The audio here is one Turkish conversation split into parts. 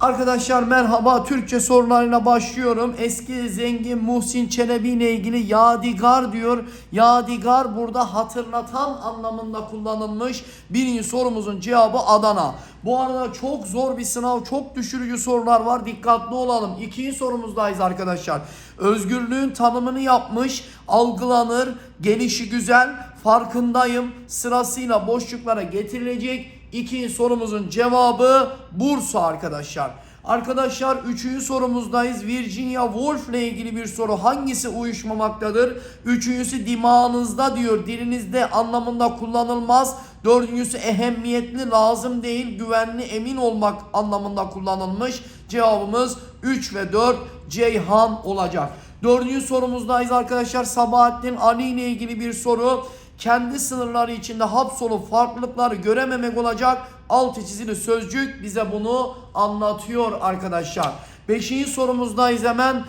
Arkadaşlar merhaba Türkçe sorularıyla başlıyorum. Eski zengin Muhsin Çelebi ile ilgili yadigar diyor. Yadigar burada hatırlatan anlamında kullanılmış. Birinci sorumuzun cevabı Adana. Bu arada çok zor bir sınav, çok düşürücü sorular var. Dikkatli olalım. İkinci sorumuzdayız arkadaşlar. Özgürlüğün tanımını yapmış, algılanır, gelişi güzel, farkındayım sırasıyla boşluklara getirilecek. İkinci sorumuzun cevabı Bursa arkadaşlar. Arkadaşlar üçüncü sorumuzdayız. Virginia Woolf ile ilgili bir soru. Hangisi uyuşmamaktadır? Üçüncüsü dimağınızda diyor. Dilinizde anlamında kullanılmaz. Dördüncüsü ehemmiyetli, lazım değil, güvenli, emin olmak anlamında kullanılmış. Cevabımız 3 ve 4 Ceyhan olacak. Dördüncü sorumuzdayız arkadaşlar. Sabahattin Ali ile ilgili bir soru kendi sınırları içinde hapsolup farklılıkları görememek olacak. Altı çizili sözcük bize bunu anlatıyor arkadaşlar. Beşinci sorumuzdayız hemen.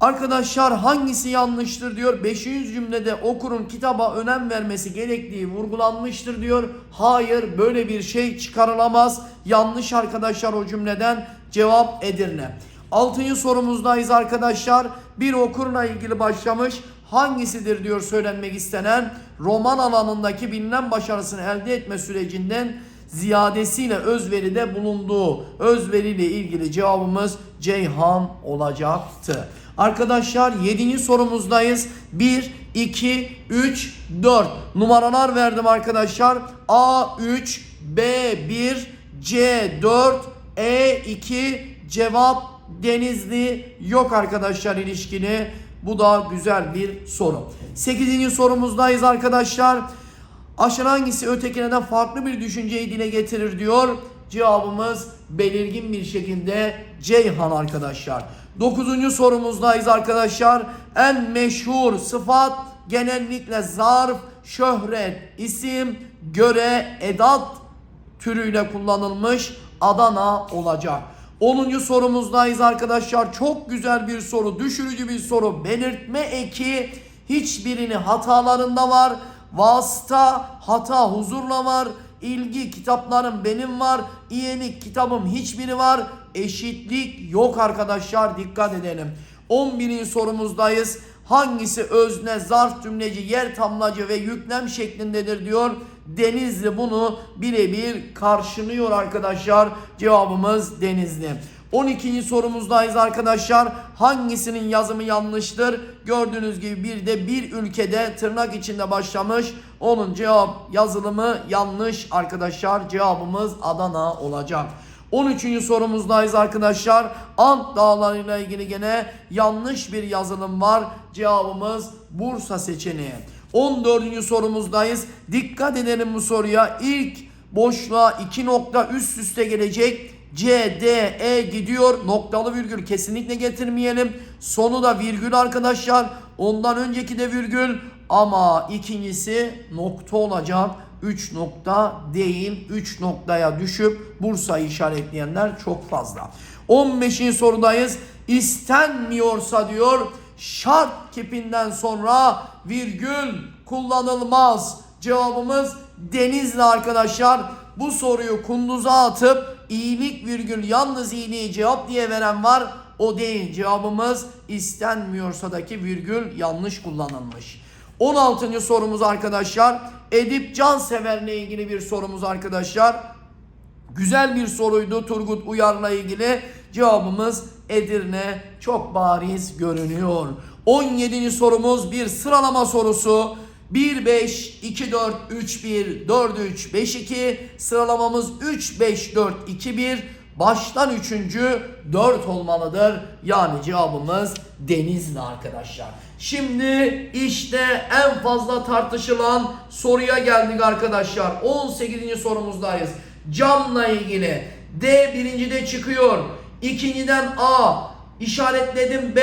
Arkadaşlar hangisi yanlıştır diyor. Beşinci cümlede okurun kitaba önem vermesi gerektiği vurgulanmıştır diyor. Hayır böyle bir şey çıkarılamaz. Yanlış arkadaşlar o cümleden cevap Edirne. Altıncı sorumuzdayız arkadaşlar. Bir okurla ilgili başlamış. Hangisidir diyor söylenmek istenen roman alanındaki bilinen başarısını elde etme sürecinden ziyadesiyle özveride bulunduğu özveriyle ilgili cevabımız Ceyhan olacaktı. Arkadaşlar 7. sorumuzdayız. 1, 2, 3, 4 numaralar verdim arkadaşlar. A3, B1, C4, E2 cevap Denizli yok arkadaşlar ilişkini. Bu da güzel bir soru. 8. sorumuzdayız arkadaşlar. Aşağı hangisi ötekinden farklı bir düşünceyi dile getirir diyor. Cevabımız belirgin bir şekilde Ceyhan arkadaşlar. 9. sorumuzdayız arkadaşlar. En meşhur sıfat genellikle zarf, şöhret, isim, göre, edat türüyle kullanılmış Adana olacak. 10. sorumuzdayız arkadaşlar. Çok güzel bir soru, düşürücü bir soru. Belirtme eki hiçbirini hatalarında var. Vasıta hata huzurla var. İlgi kitaplarım benim var. İyenik kitabım hiçbiri var. Eşitlik yok arkadaşlar. Dikkat edelim. 11. sorumuzdayız. Hangisi özne, zarf cümleci, yer tamlacı ve yüklem şeklindedir diyor. Denizli bunu birebir karşılıyor arkadaşlar. Cevabımız Denizli. 12. sorumuzdayız arkadaşlar. Hangisinin yazımı yanlıştır? Gördüğünüz gibi bir de bir ülkede tırnak içinde başlamış. Onun cevap yazılımı yanlış arkadaşlar. Cevabımız Adana olacak. 13. sorumuzdayız arkadaşlar. Ant dağlarıyla ilgili gene yanlış bir yazılım var. Cevabımız Bursa seçeneği. 14. sorumuzdayız. Dikkat edelim bu soruya. İlk boşluğa 2 nokta üst üste gelecek. C, D, E gidiyor. Noktalı virgül kesinlikle getirmeyelim. Sonu da virgül arkadaşlar. Ondan önceki de virgül. Ama ikincisi nokta olacak. 3 nokta değil 3 noktaya düşüp Bursa'yı işaretleyenler çok fazla. 15. sorudayız. İstenmiyorsa diyor şart kipinden sonra virgül kullanılmaz. Cevabımız Denizli arkadaşlar. Bu soruyu kunduza atıp iyilik virgül yalnız iyiliği cevap diye veren var. O değil cevabımız istenmiyorsadaki virgül yanlış kullanılmış. 16. sorumuz arkadaşlar. Edip Cansever'le ilgili bir sorumuz arkadaşlar. Güzel bir soruydu Turgut Uyar'la ilgili. Cevabımız Edirne çok bariz görünüyor. 17. sorumuz bir sıralama sorusu. 1 5 2 4 3 1 4 3 5 2 sıralamamız 3 5 4 2 1 baştan üçüncü 4 olmalıdır. Yani cevabımız Denizli arkadaşlar. Şimdi işte en fazla tartışılan soruya geldik arkadaşlar. 18. sorumuzdayız. Camla ilgili D birincide çıkıyor. İkinciden A işaretledim B.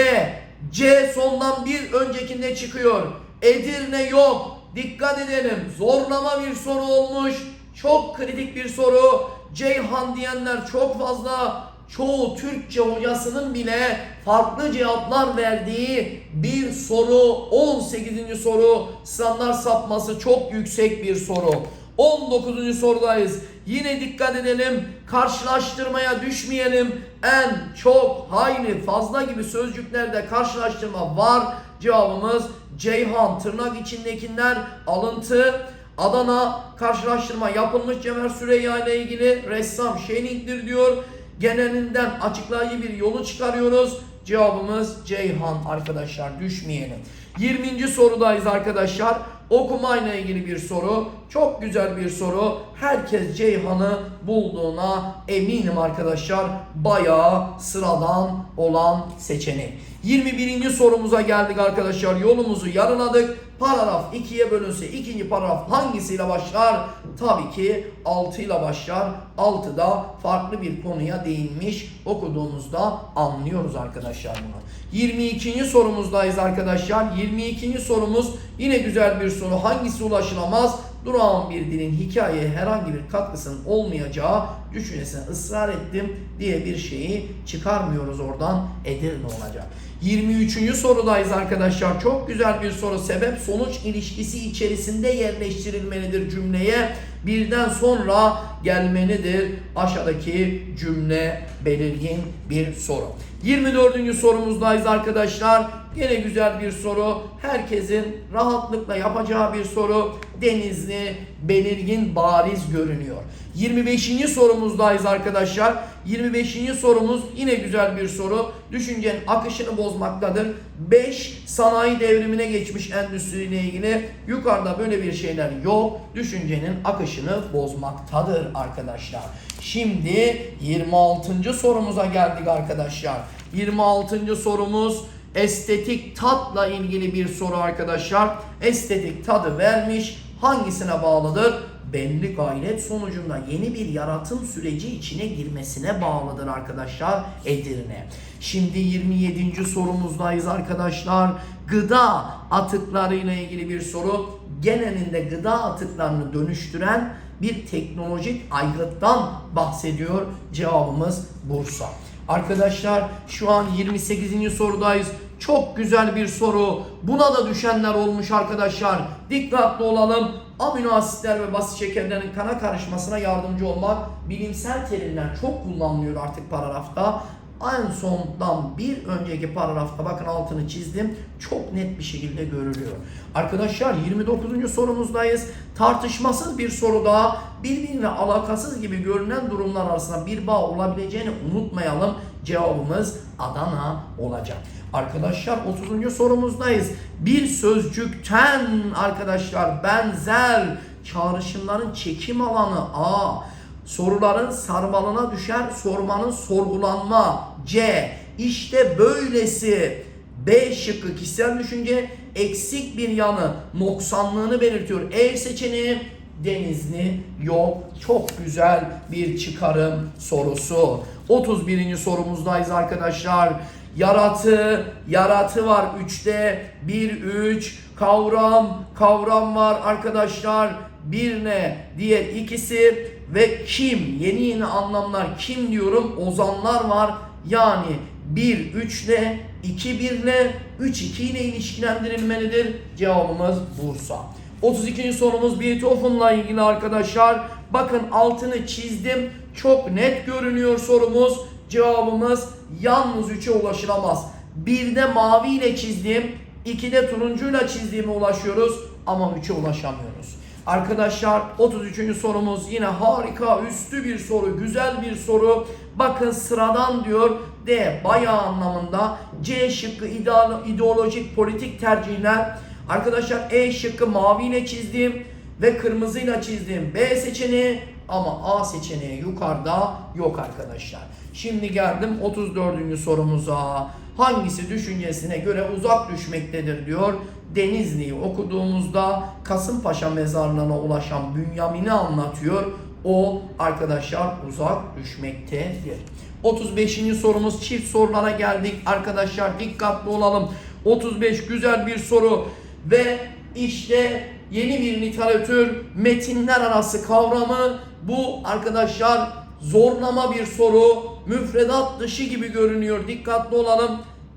C sondan bir öncekinde çıkıyor. Edirne yok. Dikkat edelim. Zorlama bir soru olmuş. Çok kritik bir soru. Ceyhan diyenler çok fazla. Çoğu Türkçe hocasının bile farklı cevaplar verdiği bir soru. 18. soru standart sapması çok yüksek bir soru. 19. sorudayız. Yine dikkat edelim. Karşılaştırmaya düşmeyelim. En çok, hayli, fazla gibi sözcüklerde karşılaştırma var. Cevabımız Ceyhan. Tırnak içindekiler alıntı. Adana karşılaştırma yapılmış Cemal Süreyya ile ilgili ressam Şening'dir diyor. Genelinden açıklayıcı bir yolu çıkarıyoruz. Cevabımız Ceyhan arkadaşlar düşmeyelim. 20. sorudayız arkadaşlar. Okumayla ilgili bir soru. Çok güzel bir soru. Herkes Ceyhan'ı bulduğuna eminim arkadaşlar. Bayağı sıradan olan seçenek. 21. sorumuza geldik arkadaşlar. Yolumuzu yarıladık. Paragraf 2'ye bölünse ikinci paragraf hangisiyle başlar? Tabii ki 6 ile başlar. 6'da farklı bir konuya değinmiş. Okuduğumuzda anlıyoruz arkadaşlar bunu. 22. sorumuzdayız arkadaşlar. 22. sorumuz yine güzel bir soru. Hangisi ulaşılamaz? Durağan bir dilin hikayeye herhangi bir katkısının olmayacağı düşüncesine ısrar ettim diye bir şeyi çıkarmıyoruz oradan. Edirne olacak. 23. sorudayız arkadaşlar. Çok güzel bir soru. Sebep sonuç ilişkisi içerisinde yerleştirilmelidir cümleye. Birden sonra gelmelidir. Aşağıdaki cümle belirgin bir soru. 24. sorumuzdayız arkadaşlar. Yine güzel bir soru. Herkesin rahatlıkla yapacağı bir soru. Denizli, belirgin, bariz görünüyor. 25. sorumuzdayız arkadaşlar. 25. sorumuz yine güzel bir soru. Düşüncenin akışını bozmaktadır. 5 sanayi devrimine geçmiş endüstriyle ilgili. Yukarıda böyle bir şeyler yok. Düşüncenin akışını bozmaktadır arkadaşlar. Şimdi 26. sorumuza geldik arkadaşlar. 26. sorumuz estetik tatla ilgili bir soru arkadaşlar. Estetik tadı vermiş. Hangisine bağlıdır? belli gayret sonucunda yeni bir yaratım süreci içine girmesine bağlıdır arkadaşlar Edirne. Şimdi 27. sorumuzdayız arkadaşlar. Gıda atıklarıyla ilgili bir soru. Genelinde gıda atıklarını dönüştüren bir teknolojik aygıttan bahsediyor. Cevabımız Bursa. Arkadaşlar şu an 28. sorudayız. Çok güzel bir soru. Buna da düşenler olmuş arkadaşlar. Dikkatli olalım. Amino asitler ve basit şekerlerin kana karışmasına yardımcı olmak bilimsel terimler çok kullanılıyor artık paragrafta. En sondan bir önceki paragrafta bakın altını çizdim. Çok net bir şekilde görülüyor. Arkadaşlar 29. sorumuzdayız. Tartışmasız bir soru daha birbirine alakasız gibi görünen durumlar arasında bir bağ olabileceğini unutmayalım. Cevabımız Adana olacak. Arkadaşlar 30. sorumuzdayız. Bir sözcükten arkadaşlar benzer çağrışımların çekim alanı A. Soruların sarmalına düşer sormanın sorgulanma C. İşte böylesi B şıkkı kişisel düşünce eksik bir yanı noksanlığını belirtiyor. E seçeneği Denizli yok. Çok güzel bir çıkarım sorusu. 31. sorumuzdayız arkadaşlar. Yaratı, yaratı var 3'te. 1, 3, kavram, kavram var arkadaşlar. Bir ne? Diğer ikisi ve kim? Yeni yeni anlamlar kim diyorum? Ozanlar var. Yani 1 3 ile 2 1 ile 3 2 ile ilişkilendirilmelidir. Cevabımız Bursa. 32. sorumuz Beethoven'la ilgili arkadaşlar. Bakın altını çizdim. Çok net görünüyor sorumuz. Cevabımız yalnız 3'e ulaşılamaz. Birde mavi ile çizdim. 2'de turuncuyla çizdiğime ulaşıyoruz ama 3'e ulaşamıyoruz. Arkadaşlar 33. sorumuz yine harika üstü bir soru, güzel bir soru. Bakın sıradan diyor D bayağı anlamında. C şıkkı ideolo- ideolojik politik tercihler. Arkadaşlar E şıkkı maviyle çizdim ve kırmızıyla çizdim. B seçeneği ama A seçeneği yukarıda yok arkadaşlar. Şimdi geldim 34. sorumuza. Hangisi düşüncesine göre uzak düşmektedir diyor. Denizli'yi okuduğumuzda Kasımpaşa mezarlığına ulaşan Bünyamin'i anlatıyor. O arkadaşlar uzak düşmektedir. 35. sorumuz çift sorulara geldik. Arkadaşlar dikkatli olalım. 35 güzel bir soru ve işte yeni bir literatür metinler arası kavramı bu arkadaşlar zorlama bir soru müfredat dışı gibi görünüyor dikkatli olalım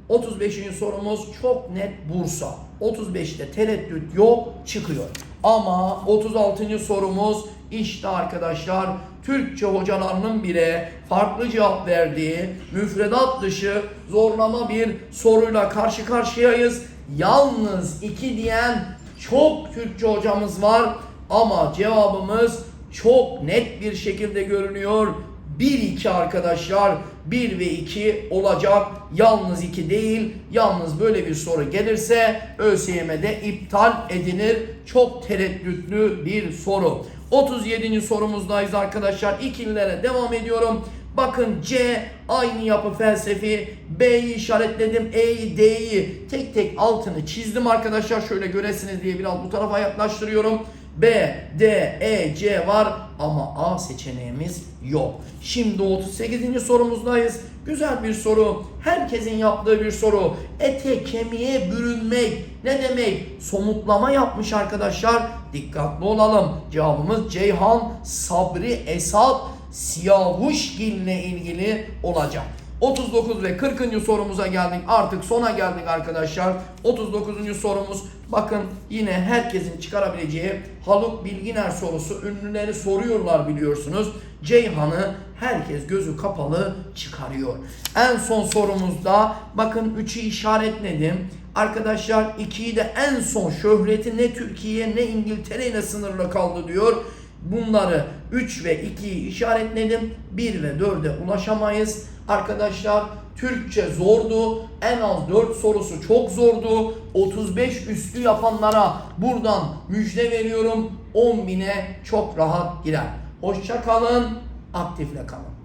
35. sorumuz çok net Bursa 35'te tereddüt yok çıkıyor Ama 36. sorumuz işte arkadaşlar Türkçe hocalarının bile farklı cevap verdiği müfredat dışı zorlama bir soruyla karşı karşıyayız. Yalnız iki diyen çok Türkçe hocamız var ama cevabımız çok net bir şekilde görünüyor. 1-2 arkadaşlar 1 ve 2 olacak. Yalnız 2 değil. Yalnız böyle bir soru gelirse ÖSYM'de iptal edilir. Çok tereddütlü bir soru. 37. sorumuzdayız arkadaşlar. İkililere devam ediyorum. Bakın C aynı yapı felsefi. B'yi işaretledim. E'yi D'yi tek tek altını çizdim arkadaşlar. Şöyle göresiniz diye biraz bu tarafa yaklaştırıyorum. B, D, E, C var ama A seçeneğimiz yok. Şimdi 38. sorumuzdayız. Güzel bir soru. Herkesin yaptığı bir soru. Ete kemiğe bürünmek ne demek? Somutlama yapmış arkadaşlar. Dikkatli olalım. Cevabımız Ceyhan Sabri Esat Siyavuşgil ile ilgili olacak. 39 ve 40. sorumuza geldik. Artık sona geldik arkadaşlar. 39. sorumuz bakın yine herkesin çıkarabileceği Haluk Bilginer sorusu. Ünlüleri soruyorlar biliyorsunuz. Ceyhan'ı herkes gözü kapalı çıkarıyor. En son sorumuzda bakın 3'ü işaretledim. Arkadaşlar 2'yi de en son şöhreti ne Türkiye ne İngiltere ile sınırlı kaldı diyor. Bunları 3 ve 2'yi işaretledim. 1 ve 4'e ulaşamayız. Arkadaşlar Türkçe zordu. En az 4 sorusu çok zordu. 35 üstü yapanlara buradan müjde veriyorum. 10 bine çok rahat girer. Hoşça kalın. Aktifle kalın.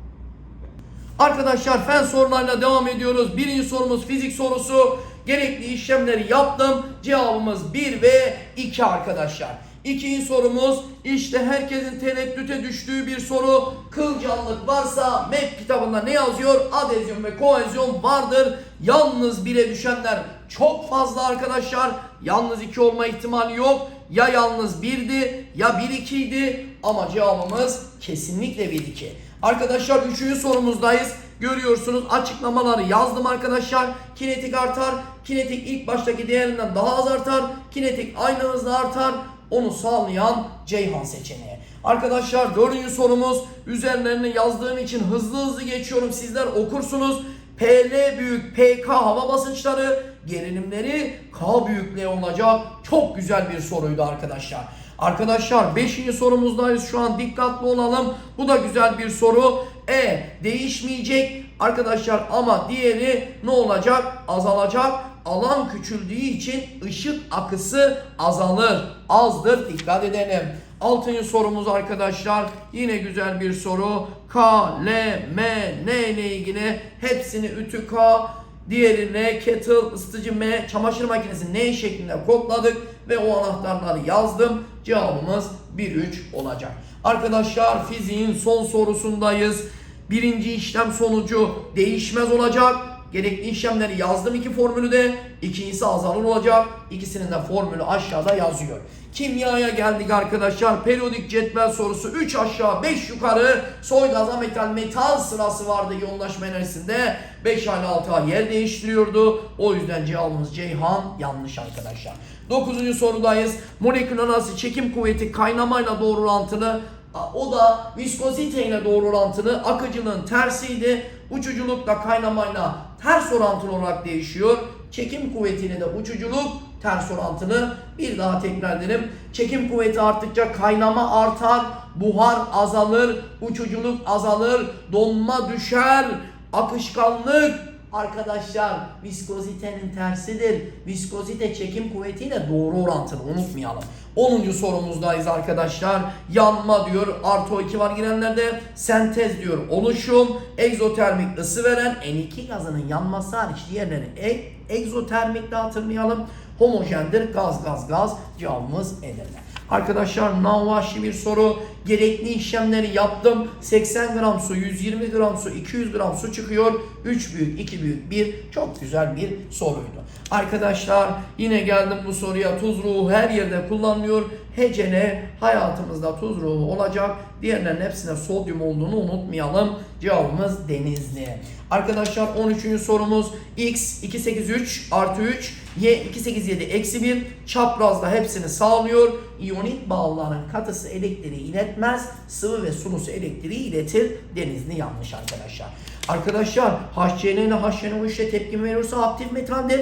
Arkadaşlar fen sorularıyla devam ediyoruz. Birinci sorumuz fizik sorusu. Gerekli işlemleri yaptım. Cevabımız 1 ve 2 arkadaşlar. İkinci sorumuz işte herkesin tereddüte düştüğü bir soru. Kılcallık varsa MEP kitabında ne yazıyor? Adezyon ve kohezyon vardır. Yalnız bire düşenler çok fazla arkadaşlar. Yalnız 2 olma ihtimali yok. Ya yalnız 1'di ya 1-2 idi ama cevabımız kesinlikle 1-2. Arkadaşlar 3. sorumuzdayız. Görüyorsunuz açıklamaları yazdım arkadaşlar. Kinetik artar. Kinetik ilk baştaki değerinden daha az artar. Kinetik aynı hızla artar. Onu sağlayan Ceyhan seçeneği. Arkadaşlar dördüncü sorumuz üzerlerine yazdığım için hızlı hızlı geçiyorum. Sizler okursunuz. PL büyük PK hava basınçları gerilimleri K büyüklüğü olacak. Çok güzel bir soruydu arkadaşlar. Arkadaşlar 5. sorumuzdayız şu an dikkatli olalım. Bu da güzel bir soru. E değişmeyecek arkadaşlar ama diğeri ne olacak? Azalacak. Alan küçüldüğü için ışık akısı azalır. Azdır dikkat edelim. Altıncı sorumuz arkadaşlar yine güzel bir soru. K, L, M, N ile ilgili hepsini ütü K, Diğeri ne? Kettle, ısıtıcı M, çamaşır makinesi N şeklinde kodladık ve o anahtarları yazdım. Cevabımız 1-3 olacak. Arkadaşlar fiziğin son sorusundayız. Birinci işlem sonucu değişmez olacak. Gerekli işlemleri yazdım iki formülü de. İkincisi azalır olacak. İkisinin de formülü aşağıda yazıyor. Kimyaya geldik arkadaşlar. Periyodik cetvel sorusu 3 aşağı 5 yukarı. Soy gaz ametal metal sırası vardı yoğunlaşma enerjisinde. 5 hala 6 ay yer değiştiriyordu. O yüzden cevabımız Ceyhan yanlış arkadaşlar. 9. sorudayız. Molekül arası çekim kuvveti kaynamayla doğru orantılı. O da viskozite ile doğru orantılı. Akıcılığın tersiydi. Uçuculukla kaynamayla ters orantılı olarak değişiyor. Çekim kuvvetiyle de uçuculuk ters orantılı. Bir daha tekrar edelim. Çekim kuvveti arttıkça kaynama artar, buhar azalır, uçuculuk azalır, donma düşer, akışkanlık Arkadaşlar viskozitenin tersidir. Viskozite çekim kuvvetiyle doğru orantılı unutmayalım. 10. sorumuzdayız arkadaşlar. Yanma diyor. Artı O2 var girenlerde. Sentez diyor. Oluşum. Egzotermik ısı veren N2 gazının yanması hariç diğerleri e egzotermik de hatırlayalım. Homojendir. Gaz gaz gaz. Cevabımız Edirne. Arkadaşlar navaşi bir soru. Gerekli işlemleri yaptım. 80 gram su, 120 gram su, 200 gram su çıkıyor. 3 büyük, 2 büyük, 1. Çok güzel bir soruydu. Arkadaşlar yine geldim bu soruya. Tuz ruhu her yerde kullanılıyor. Hecele hayatımızda tuz ruhu olacak. Diğerlerin hepsine sodyum olduğunu unutmayalım. Cevabımız denizli. Arkadaşlar 13. sorumuz x 283 artı 3 y 287 eksi 1 çaprazda hepsini sağlıyor. İyonik bağların katısı elektriği iletmez. Sıvı ve sulusu elektriği iletir. Denizli yanlış arkadaşlar. Arkadaşlar HCN ile HNO ile tepki verirse aktif metaldir.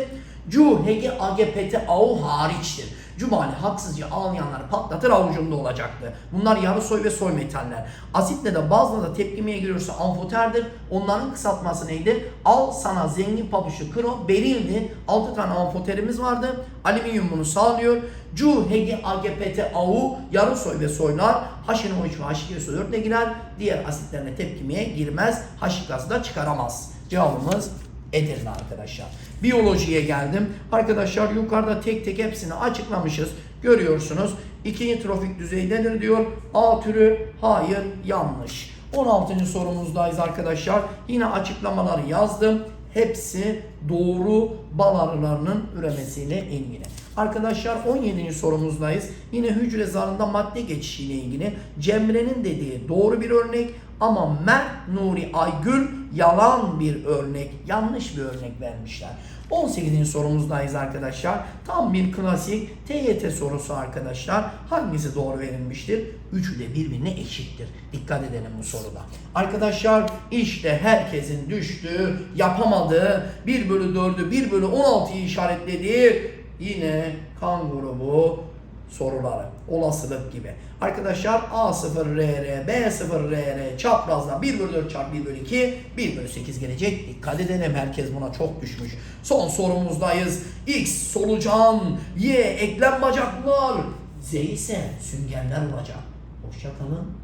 Cu, Hege, AGPT, AU hariçtir. Cumali haksızca ağlayanları patlatır avucunda olacaktı. Bunlar yarı soy ve soy metaller. Asitle de bazıları da tepkimeye giriyorsa amfoterdir. Onların kısaltması neydi? Al sana zengin pabuçlu kro berildi. 6 tane amfoterimiz vardı. Alüminyum bunu sağlıyor. Cu, Hege, AGPT, AU yarı soy ve soylar HNO3 ve H2SO4 ile girer. Diğer asitlerine tepkimeye girmez. H gazı da çıkaramaz. Cevabımız Edirne arkadaşlar. Biyolojiye geldim. Arkadaşlar yukarıda tek tek hepsini açıklamışız. Görüyorsunuz. İkinci trofik düzeydedir diyor. A türü hayır yanlış. 16. sorumuzdayız arkadaşlar. Yine açıklamaları yazdım. Hepsi doğru bal arılarının üremesiyle ilgili. Arkadaşlar 17. sorumuzdayız. Yine hücre zarında madde geçişiyle ilgili. Cemre'nin dediği doğru bir örnek ama Mert Nuri Aygül yalan bir örnek, yanlış bir örnek vermişler. 18. sorumuzdayız arkadaşlar. Tam bir klasik TYT sorusu arkadaşlar. Hangisi doğru verilmiştir? Üçü de birbirine eşittir. Dikkat edelim bu soruda. Arkadaşlar işte herkesin düştüğü, yapamadığı 1 bölü 4'ü 1 bölü 16'yı işaretlediği yine kan grubu soruları. Olasılık gibi. Arkadaşlar A0RR, B0RR çaprazda 1 bölü 4 çarpı 1 bölü 2, 1 bölü 8 gelecek. Dikkat edelim herkes buna çok düşmüş. Son sorumuzdayız. X solucan, Y eklem bacaklar, Z ise süngerler olacak. Hoşçakalın.